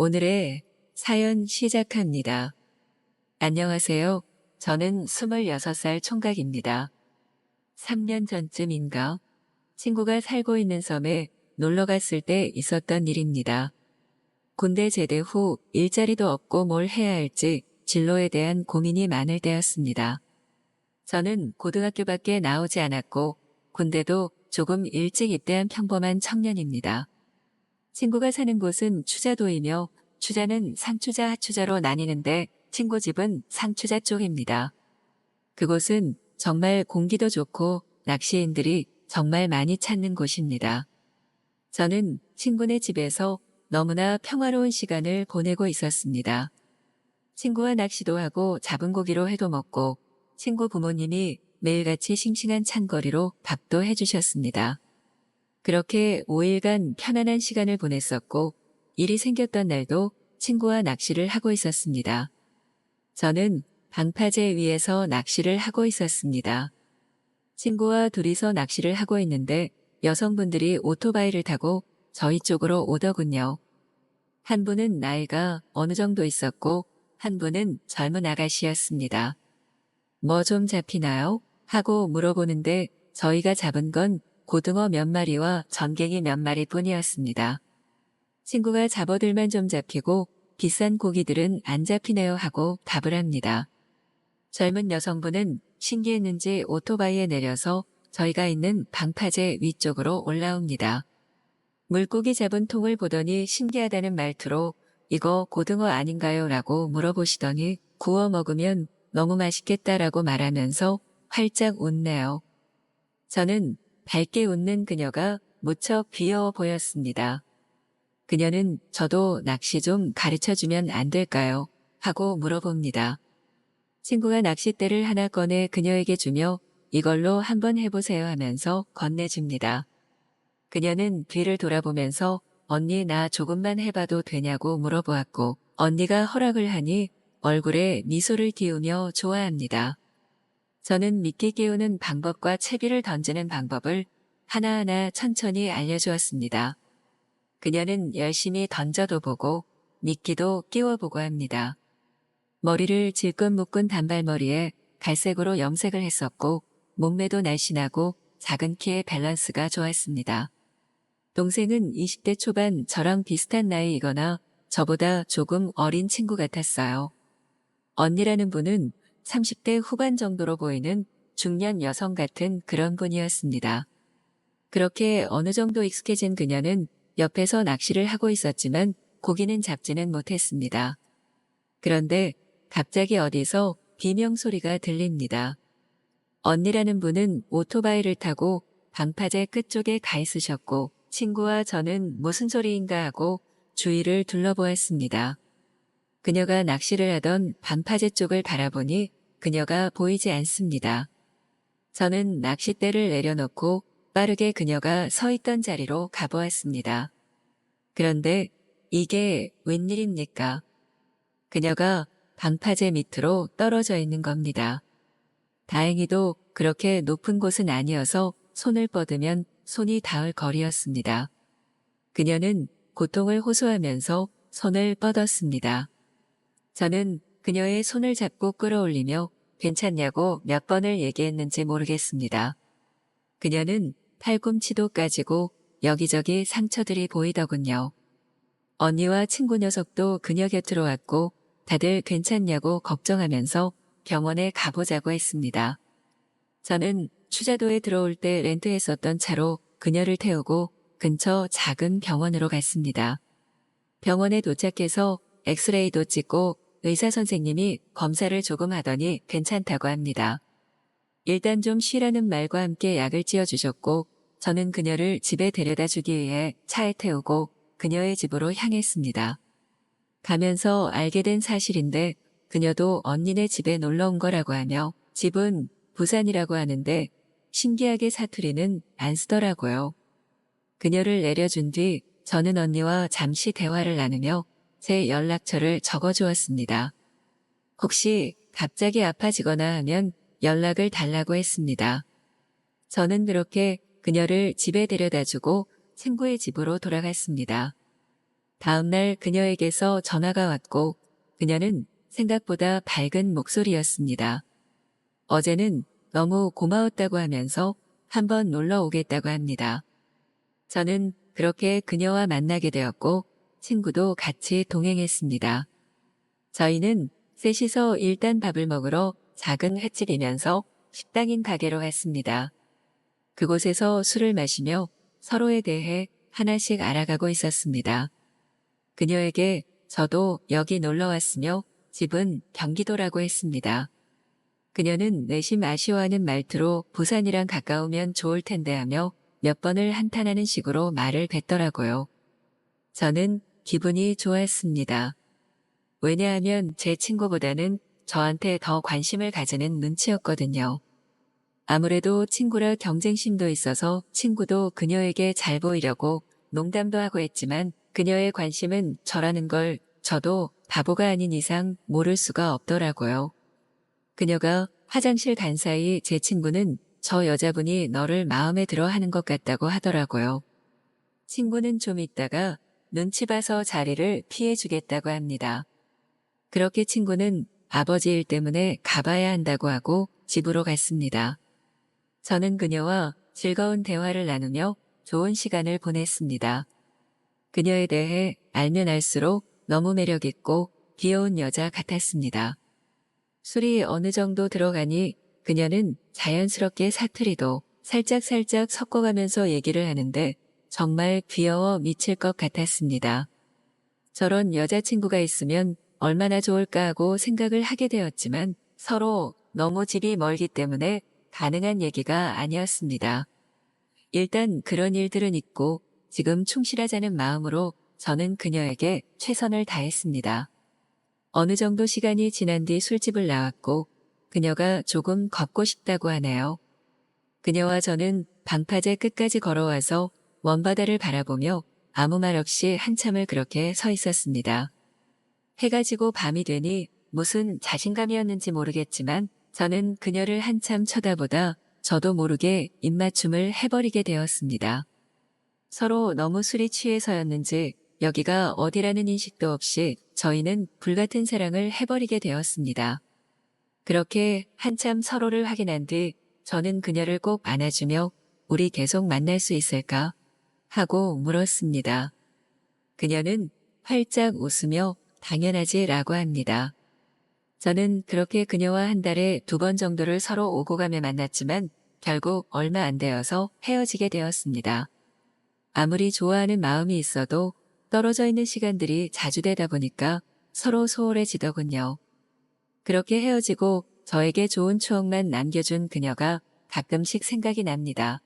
오늘의 사연 시작합니다. 안녕하세요. 저는 26살 총각입니다. 3년 전쯤인가 친구가 살고 있는 섬에 놀러 갔을 때 있었던 일입니다. 군대 제대 후 일자리도 없고 뭘 해야 할지 진로에 대한 고민이 많을 때였습니다. 저는 고등학교밖에 나오지 않았고 군대도 조금 일찍 입대한 평범한 청년입니다. 친구가 사는 곳은 추자도이며 추자는 상추자 하추자로 나뉘는데 친구 집은 상추자 쪽입니다. 그곳은 정말 공기도 좋고 낚시인들이 정말 많이 찾는 곳입니다. 저는 친구네 집에서 너무나 평화로운 시간을 보내고 있었습니다. 친구와 낚시도 하고 잡은 고기로 회도 먹고 친구 부모님이 매일같이 싱싱한 찬거리로 밥도 해주셨습니다. 그렇게 5일간 편안한 시간을 보냈었고 일이 생겼던 날도 친구와 낚시를 하고 있었습니다. 저는 방파제 위에서 낚시를 하고 있었습니다. 친구와 둘이서 낚시를 하고 있는데 여성분들이 오토바이를 타고 저희 쪽으로 오더군요. 한 분은 나이가 어느 정도 있었고 한 분은 젊은 아가씨였습니다. 뭐 좀 잡히나요? 하고 물어보는데 저희가 잡은 건 고등어 몇 마리와 전갱이 몇 마리 뿐이었습니다. 친구가 잡어들만 좀 잡히고 비싼 고기들은 안 잡히네요 하고 답을 합니다. 젊은 여성분은 신기했는지 오토바이에 내려서 저희가 있는 방파제 위쪽으로 올라옵니다. 물고기 잡은 통을 보더니 신기하다는 말투로 이거 고등어 아닌가요? 라고 물어보시더니 구워 먹으면 너무 맛있겠다라고 말하면서 활짝 웃네요. 저는 밝게 웃는 그녀가 무척 귀여워 보였습니다. 그녀는 저도 낚시 좀 가르쳐 주면 안 될까요? 하고 물어봅니다. 친구가 낚싯대를 하나 꺼내 그녀에게 주며 이걸로 한번 해보세요 하면서 건네줍니다. 그녀는 뒤를 돌아보면서 언니 나 조금만 해봐도 되냐고 물어보았고 언니가 허락을 하니 얼굴에 미소를 띄우며 좋아합니다. 저는 미끼 끼우는 방법과 채비를 던지는 방법을 하나하나 천천히 알려주었습니다. 그녀는 열심히 던져도 보고 미끼도 끼워보고 합니다. 머리를 질끈 묶은 단발머리에 갈색으로 염색을 했었고 몸매도 날씬하고 작은 키에 밸런스가 좋았습니다. 동생은 20대 초반 저랑 비슷한 나이이거나 저보다 조금 어린 친구 같았어요. 언니라는 분은 30대 후반 정도로 보이는 중년 여성 같은 그런 분이었습니다. 그렇게 어느 정도 익숙해진 그녀는 옆에서 낚시를 하고 있었지만 고기는 잡지는 못했습니다. 그런데 갑자기 어디서 비명 소리가 들립니다. 언니라는 분은 오토바이를 타고 방파제 끝쪽에 가 있으셨고 친구와 저는 무슨 소리인가 하고 주위를 둘러보았습니다. 그녀가 낚시를 하던 방파제 쪽을 바라보니 그녀가 보이지 않습니다. 저는 낚싯대를 내려놓고 빠르게 그녀가 서 있던 자리로 가보았습니다. 그런데 이게 웬일입니까? 그녀가 방파제 밑으로 떨어져 있는 겁니다. 다행히도 그렇게 높은 곳은 아니어서 손을 뻗으면 손이 닿을 거리였습니다. 그녀는 고통을 호소하면서 손을 뻗었습니다. 저는 그녀의 손을 잡고 끌어올리며 괜찮냐고 몇 번을 얘기했는지 모르겠습니다. 그녀는 팔꿈치도 까지고 여기저기 상처들이 보이더군요. 언니와 친구 녀석도 그녀 곁으로 왔고 다들 괜찮냐고 걱정하면서 병원에 가보자고 했습니다. 저는 추자도에 들어올 때 렌트했었던 차로 그녀를 태우고 근처 작은 병원으로 갔습니다. 병원에 도착해서 엑스레이도 찍고 의사 선생님이 검사를 조금 하더니 괜찮다고 합니다. 일단 좀 쉬라는 말과 함께 약을 찌어주셨고 저는 그녀를 집에 데려다 주기 위해 차에 태우고 그녀의 집으로 향했습니다. 가면서 알게 된 사실인데 그녀도 언니네 집에 놀러 온 거라고 하며 집은 부산이라고 하는데 신기하게 사투리는 안 쓰더라고요. 그녀를 내려준 뒤 저는 언니와 잠시 대화를 나누며 제 연락처를 적어주었습니다. 혹시 갑자기 아파지거나 하면 연락을 달라고 했습니다. 저는 그렇게 그녀를 집에 데려다 주고 친구의 집으로 돌아갔습니다. 다음날 그녀에게서 전화가 왔고 그녀는 생각보다 밝은 목소리였습니다. 어제는 너무 고마웠다고 하면서 한번 놀러 오겠다고 합니다. 저는 그렇게 그녀와 만나게 되었고 친구도 같이 동행했습니다. 저희는 셋이서 일단 밥을 먹으러 작은 횟집이면서 식당인 가게로 갔습니다. 그곳에서 술을 마시며 서로에 대해 하나씩 알아가고 있었습니다. 그녀에게 저도 여기 놀러 왔으며 집은 경기도라고 했습니다. 그녀는 내심 아쉬워하는 말투로 부산이랑 가까우면 좋을 텐데 하며 몇 번을 한탄하는 식으로 말을 뱉더라고요. 저는 기분이 좋았습니다. 왜냐하면 제 친구보다는 저한테 더 관심을 가지는 눈치였거든요. 아무래도 친구라 경쟁심도 있어서 친구도 그녀에게 잘 보이려고 농담도 하고 했지만 그녀의 관심은 저라는 걸 저도 바보가 아닌 이상 모를 수가 없더라고요. 그녀가 화장실 간 사이 제 친구는 저 여자분이 너를 마음에 들어 하는 것 같다고 하더라고요. 친구는 좀 있다가 눈치 봐서 자리를 피해 주겠다고 합니다. 그렇게 친구는 아버지 일 때문에 가봐야 한다고 하고 집으로 갔습니다. 저는 그녀와 즐거운 대화를 나누며 좋은 시간을 보냈습니다. 그녀에 대해 알면 알수록 너무 매력있고 귀여운 여자 같았습니다. 술이 어느 정도 들어가니 그녀는 자연스럽게 사투리도 살짝살짝 섞어가면서 얘기를 하는데 정말 귀여워 미칠 것 같았습니다. 저런 여자친구가 있으면 얼마나 좋을까 하고 생각을 하게 되었지만 서로 너무 집이 멀기 때문에 가능한 얘기가 아니었습니다. 일단 그런 일들은 있고 지금 충실하자는 마음으로 저는 그녀에게 최선을 다했습니다. 어느 정도 시간이 지난 뒤 술집을 나왔고 그녀가 조금 걷고 싶다고 하네요. 그녀와 저는 방파제 끝까지 걸어와서 원바다를 바라보며 아무 말 없이 한참을 그렇게 서 있었습니다. 해가 지고 밤이 되니 무슨 자신감이었는지 모르겠지만 저는 그녀를 한참 쳐다보다 저도 모르게 입맞춤을 해버리게 되었습니다. 서로 너무 술이 취해서였는지 여기가 어디라는 인식도 없이 저희는 불같은 사랑을 해버리게 되었습니다. 그렇게 한참 서로를 확인한 뒤 저는 그녀를 꼭 안아주며 우리 계속 만날 수 있을까? 하고 물었습니다. 그녀는 활짝 웃으며 당연하지 라고 합니다. 저는 그렇게 그녀와 한 달에 두 번 정도를 서로 오고 가며 만났지만 결국 얼마 안 되어서 헤어지게 되었습니다. 아무리 좋아하는 마음이 있어도 떨어져 있는 시간들이 자주 되다 보니까 서로 소홀해지더군요. 그렇게 헤어지고 저에게 좋은 추억만 남겨준 그녀가 가끔씩 생각이 납니다.